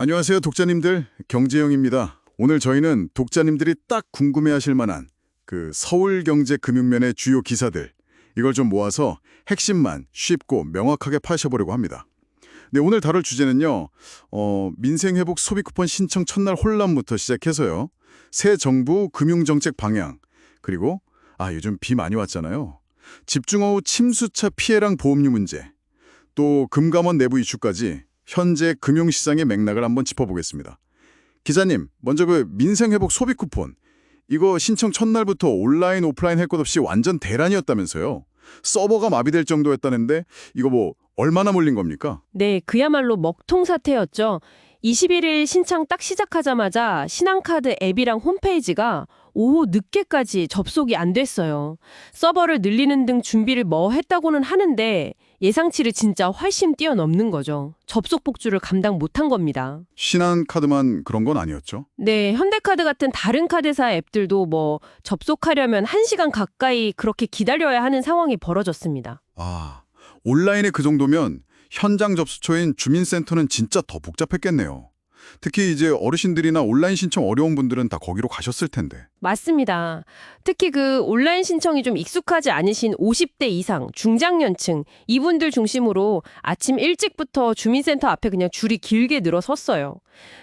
안녕하세요, 독자님들. 경제영입니다. 오늘 저희는 독자님들이 딱 궁금해하실 만한 그 서울 경제 금융면의 주요 기사들 이걸 좀 모아서 핵심만 쉽고 명확하게 파셔보려고 합니다. 네, 오늘 다룰 주제는요. 어, 민생회복 소비 쿠폰 신청 첫날 혼란부터 시작해서요. 새 정부 금융정책 방향 그리고 아 요즘 비 많이 왔잖아요. 집중호우 침수차 피해랑 보험료 문제 또 금감원 내부 이슈까지 현재 금융시장의 맥락을 한번 짚어보겠습니다. 기자님, 먼저 그 민생회복 소비 쿠폰 이거 신청 첫날부터 온라인 오프라인 할 것 없이 완전 대란이었다면서요. 서버가 마비될 정도였다는데 이거 뭐 얼마나 몰린 겁니까? 네, 그야말로 먹통 사태였죠. 21일 신청 딱 시작하자마자 신한카드 앱이랑 홈페이지가 오후 늦게까지 접속이 안 됐어요. 서버를 늘리는 등 준비를 뭐 했다고는 하는데 예상치를 진짜 훨씬 뛰어넘는 거죠. 접속 복주를 감당 못한 겁니다. 신한카드만 그런 건 아니었죠? 네, 현대카드 같은 다른 카드사 앱들도 뭐 접속하려면 1시간 가까이 그렇게 기다려야 하는 상황이 벌어졌습니다. 아, 온라인에 그 정도면 현장 접수처인 주민센터는 진짜 더 복잡했겠네요. 특히 이제 어르신들이나 온라인 신청 어려운 분들은 다 거기로 가셨을 텐데. 맞습니다. 특히 그 온라인 신청이 좀 익숙하지 않으신 50대 이상 중장년층 이분들 중심으로 아침 일찍부터 주민센터 앞에 그냥 줄이 길게 늘어섰어요.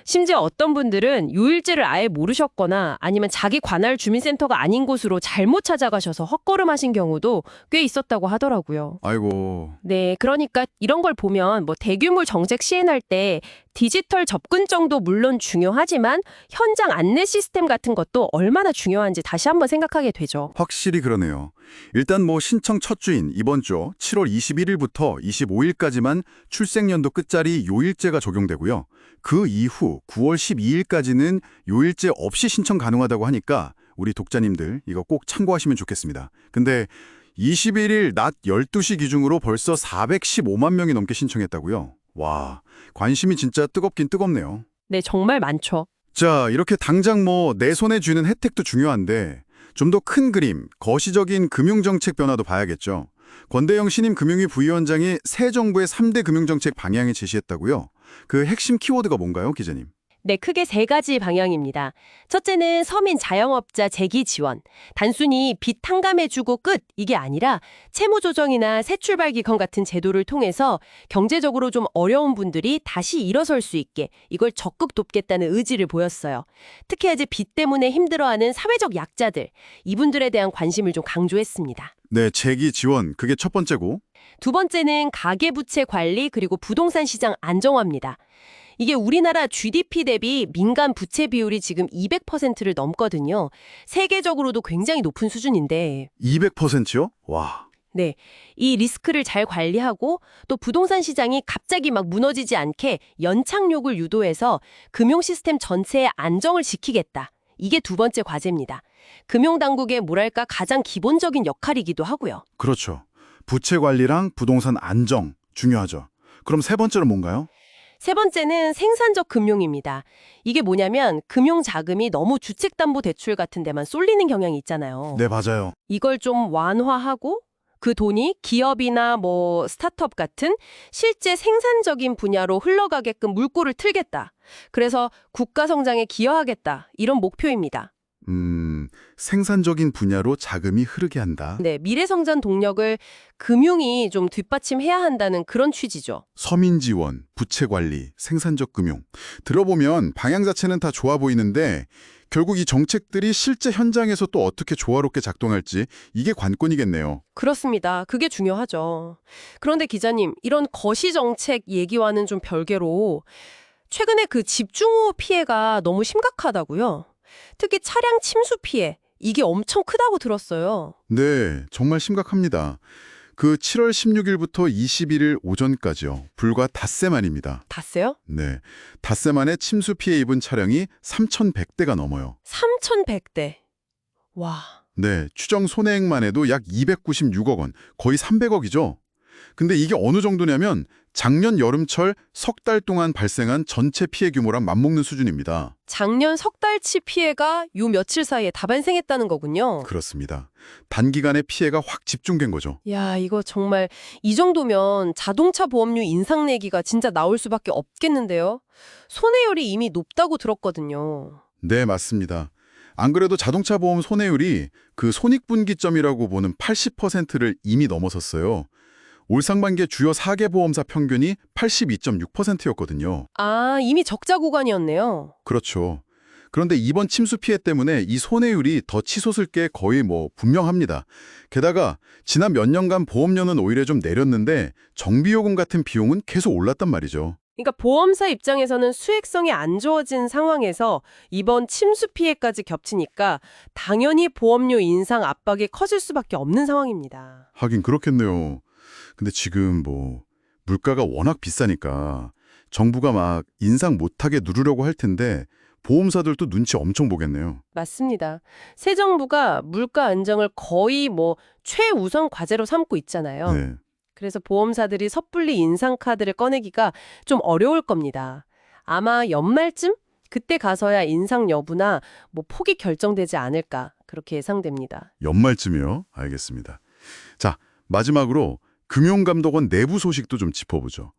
심지어 어떤 분들은 요일제를 아예 모르셨거나 아니면 자기 관할 주민센터가 아닌 곳으로 잘못 찾아가셔서 헛걸음하신 경우도 꽤 있었다고 하더라고요. 아이고, 네, 그러니까 이런 걸 보면 뭐 대규모 정책 시행할 때 디지털 접근정도 물론 중요하지만 현장 안내 시스템 같은 것도 얼마나 중요한지 다시 한번 생각하게 되죠. 확실히 그러네요. 일단 뭐 신청 첫 주인 이번 주 7월 21일부터 25일까지만 출생연도 끝자리 요일제가 적용되고요. 그 이후 9월 12일까지는 요일제 없이 신청 가능하다고 하니까 우리 독자님들 이거 꼭 참고하시면 좋겠습니다. 근데 21일 낮 12시 기준으로 벌써 415만 명이 넘게 신청했다고요. 와, 관심이 진짜 뜨겁긴 뜨겁네요. 네, 정말 많죠. 자, 이렇게 당장 뭐 내 손에 쥐는 혜택도 중요한데 좀 더 큰 그림, 거시적인 금융정책 변화도 봐야겠죠. 권대영 신임 금융위 부위원장이 새 정부의 3대 금융정책 방향을 제시했다고요. 그 핵심 키워드가 뭔가요, 기자님? 네, 크게 세 가지 방향입니다. 첫째는 서민 자영업자 재기 지원. 단순히 빚 탕감해주고 끝 이게 아니라 채무 조정이나 새 출발 기금 같은 제도를 통해서 경제적으로 좀 어려운 분들이 다시 일어설 수 있게 이걸 적극 돕겠다는 의지를 보였어요. 특히 이제 빚 때문에 힘들어하는 사회적 약자들 이분들에 대한 관심을 좀 강조했습니다. 네, 재기 지원, 그게 첫 번째고. 두 번째는 가계부채 관리 그리고 부동산 시장 안정화입니다. 이게 우리나라 GDP 대비 민간 부채 비율이 지금 200%를 넘거든요. 세계적으로도 굉장히 높은 수준인데 200%요? 와. 네. 이 리스크를 잘 관리하고 또 부동산 시장이 갑자기 막 무너지지 않게 연착륙을 유도해서 금융 시스템 전체의 안정을 지키겠다. 이게 두 번째 과제입니다. 금융 당국의 뭐랄까 가장 기본적인 역할이기도 하고요. 그렇죠. 부채 관리랑 부동산 안정 중요하죠. 그럼 세 번째는 뭔가요? 세 번째는 생산적 금융입니다. 이게 뭐냐면 금융 자금이 너무 주택담보대출 같은 데만 쏠리는 경향이 있잖아요. 네, 맞아요. 이걸 좀 완화하고 그 돈이 기업이나 뭐 스타트업 같은 실제 생산적인 분야로 흘러가게끔 물꼬를 틀겠다. 그래서 국가 성장에 기여하겠다. 이런 목표입니다. 음, 생산적인 분야로 자금이 흐르게 한다. 네, 미래 성장 동력을 금융이 좀 뒷받침해야 한다는 그런 취지죠. 서민 지원, 부채 관리, 생산적 금융. 들어보면 방향 자체는 다 좋아 보이는데 결국 이 정책들이 실제 현장에서 또 어떻게 조화롭게 작동할지 이게 관건이겠네요. 그렇습니다. 그게 중요하죠. 그런데 기자님, 이런 거시 정책 얘기와는 좀 별개로 최근에 그 집중호우 피해가 너무 심각하다고요. 특히 차량 침수 피해, 이게 엄청 크다고 들었어요. 네, 정말 심각합니다. 그 7월 16일부터 21일 오전까지요. 불과 닷새 만입니다. 닷새요? 네, 닷새 만에 침수 피해 입은 차량이 3,100대가 넘어요. 3,100대. 와. 네, 추정 손해액만 해도 약 296억 원, 거의 300억이죠. 근데 이게 어느 정도냐면 작년 여름철 석 달 동안 발생한 전체 피해 규모랑 맞먹는 수준입니다. 작년 석 달치 피해가 요 며칠 사이에 다 발생했다는 거군요. 그렇습니다. 단기간에 피해가 확 집중된 거죠. 야, 이거 정말 이 정도면 자동차 보험료 인상 내기가 진짜 나올 수밖에 없겠는데요. 손해율이 이미 높다고 들었거든요. 네, 맞습니다. 안 그래도 자동차 보험 손해율이 그 손익분기점이라고 보는 80%를 이미 넘어섰어요. 올 상반기에 주요 4개 보험사 평균이 82.6%였거든요. 아, 이미 적자 구간이었네요. 그렇죠. 그런데 이번 침수 피해 때문에 이 손해율이 더 치솟을 게 거의 뭐 분명합니다. 게다가 지난 몇 년간 보험료는 오히려 좀 내렸는데 정비요금 같은 비용은 계속 올랐단 말이죠. 그러니까 보험사 입장에서는 수익성이 안 좋아진 상황에서 이번 침수 피해까지 겹치니까 당연히 보험료 인상 압박이 커질 수밖에 없는 상황입니다. 하긴 그렇겠네요. 근데 지금 뭐 물가가 워낙 비싸니까 정부가 막 인상 못하게 누르려고 할 텐데 보험사들도 눈치 엄청 보겠네요. 맞습니다. 새 정부가 물가 안정을 거의 뭐 최우선 과제로 삼고 있잖아요. 네. 그래서 보험사들이 섣불리 인상 카드를 꺼내기가 좀 어려울 겁니다. 아마 연말쯤 그때 가서야 인상 여부나 뭐 폭이 결정되지 않을까 그렇게 예상됩니다. 연말쯤이요? 알겠습니다. 자, 마지막으로 금융감독원 내부 소식도 좀 짚어보죠.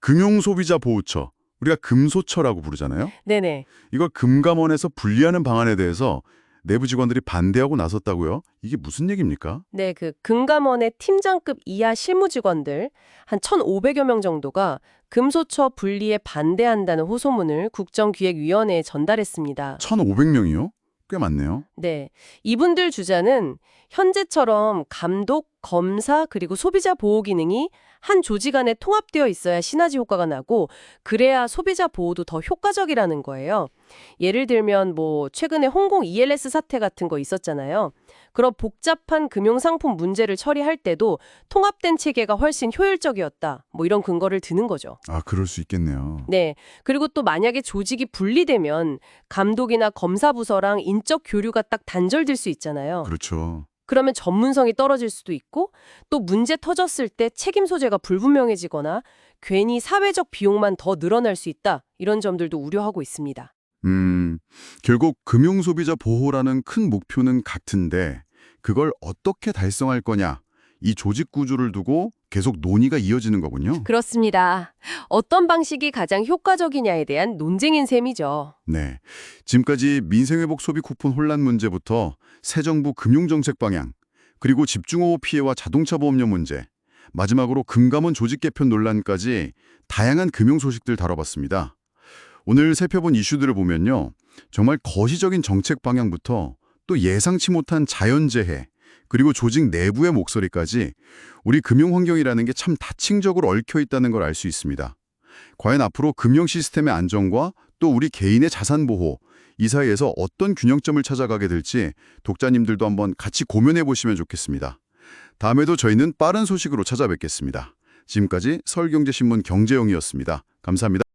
금융소비자 보호처, 우리가 금소처라고 부르잖아요. 네네. 이걸 금감원에서 분리하는 방안에 대해서 내부 직원들이 반대하고 나섰다고요? 이게 무슨 얘기입니까? 네, 그 금감원의 팀장급 이하 실무 직원들 한 1,500여 명 정도가 금소처 분리에 반대한다는 호소문을 국정기획위원회에 전달했습니다. 1,500명이요? 꽤 많네요. 네. 이분들 주자는 현재처럼 감독, 검사, 그리고 소비자 보호 기능이 한 조직 안에 통합되어 있어야 시너지 효과가 나고 그래야 소비자 보호도 더 효과적이라는 거예요. 예를 들면 뭐 최근에 홍콩 ELS 사태 같은 거 있었잖아요. 그런 복잡한 금융 상품 문제를 처리할 때도 통합된 체계가 훨씬 효율적이었다. 뭐 이런 근거를 드는 거죠. 아, 그럴 수 있겠네요. 네. 그리고 또 만약에 조직이 분리되면 감독이나 검사 부서랑 인적 교류가 딱 단절될 수 있잖아요. 그렇죠. 그러면 전문성이 떨어질 수도 있고 또 문제 터졌을 때 책임 소재가 불분명해지거나 괜히 사회적 비용만 더 늘어날 수 있다. 이런 점들도 우려하고 있습니다. 음, 결국 금융소비자 보호라는 큰 목표는 같은데 그걸 어떻게 달성할 거냐 이 조직 구조를 두고 계속 논의가 이어지는 거군요. 그렇습니다. 어떤 방식이 가장 효과적이냐에 대한 논쟁인 셈이죠. 네, 지금까지 민생회복 소비 쿠폰 혼란 문제부터 새 정부 금융정책 방향, 그리고 집중호우 피해와 자동차 보험료 문제, 마지막으로 금감원 조직 개편 논란까지 다양한 금융 소식들 다뤄봤습니다. 오늘 살펴본 이슈들을 보면요. 정말 거시적인 정책 방향부터 또 예상치 못한 자연재해, 그리고 조직 내부의 목소리까지 우리 금융 환경이라는 게 참 다층적으로 얽혀 있다는 걸 알 수 있습니다. 과연 앞으로 금융 시스템의 안정과 또 우리 개인의 자산 보호, 이 사이에서 어떤 균형점을 찾아가게 될지 독자님들도 한번 같이 고민해 보시면 좋겠습니다. 다음에도 저희는 빠른 소식으로 찾아뵙겠습니다. 지금까지 서울경제신문 경제용이었습니다. 감사합니다.